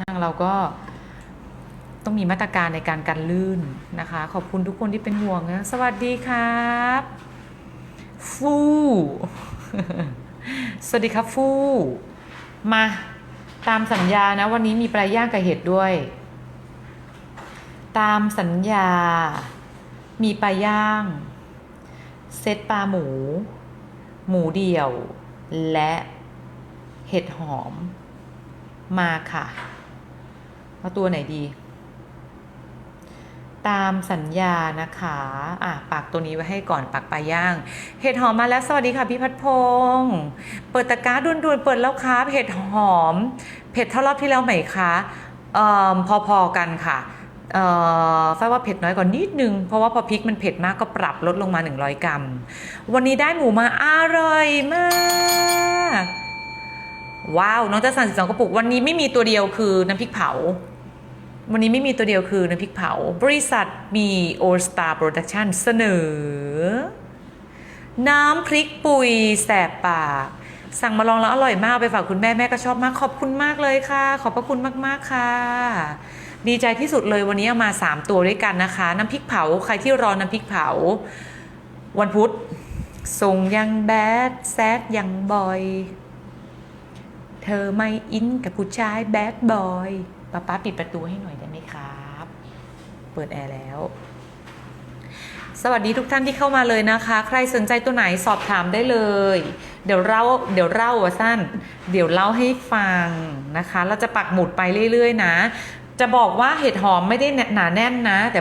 ทางเราก็ต้องมีมาตรการในการกันลื่นนะคะ ขอบคุณทุกคนที่เป็นห่วงนะสวัสดีครับฟูสวัสดีครับฟูมาตามสัญญานะ วันนี้มีปลาย่างกับเห็ดด้วย ตามสัญญา มีปลาย่าง เซตปลาหมู หมูเดี่ยว และเห็ดหอม มาค่ะ เอาตัวไหนดี ตามสัญญานะคะอะปักตัวนี้ไว้ให้ก่อนปักปลาย่าง เห็ดหอมมาแล้วสวัสดีค่ะพี่พัดพงศ์เปิดตะกร้าด่วนๆเปิดแล้วครับเห็ดหอม เผ็ดเท่ารอบที่แล้วไหมคะเอ่อพอๆกันค่ะเอ่อฝ้ายว่าเผ็ดน้อยกว่านิดนึง เพราะว่าพอพริกมันเผ็ดมากก็ปรับลดลงมา 100 กรัม วันนี้ได้หมูมาอร่อยมาก ว้าวน้องจะสั่ง12กระปุก วันนี้ไม่มีตัวเดียวคือน้ำพริกเผา วันนี้ไม่มีตัวเดียวคือน้ำพริกเผา บริษัทมีโอสตาร์โปรดักชั่นเสนอ น้ำพริกปุยแสบปาก สั่งมาลองแล้วอร่อยมากไปฝากคุณแม่แม่ก็ชอบมากขอบคุณมากเลยค่ะ ขอบพระคุณมากๆค่ะ ดีใจที่สุดเลยวันนี้เอามา 3 ตัวด้วยกันนะคะ น้ำพริกเผาใครที่รอน้ำพริกเผา วันพุธส่งยังแบดแซดยังบอย เธอไม่อินกับผู้ชายแบดบอยป้าป้าปิดประตูให้หน่อยได้ไหมครับ เปิดแอร์แล้ว สวัสดีทุกท่านที่เข้ามาเลยนะคะ ใครสนใจตัวไหนสอบถามได้เลย เดี๋ยวเล่าเดี๋ยวเล่าว่าสั้น เดี๋ยวเล่าให้ฟังนะคะ เราจะปักหมุดไปเรื่อยๆ นะ จะบอกว่าเห็ดหอมไม่ได้หนาแน่นนะ แต่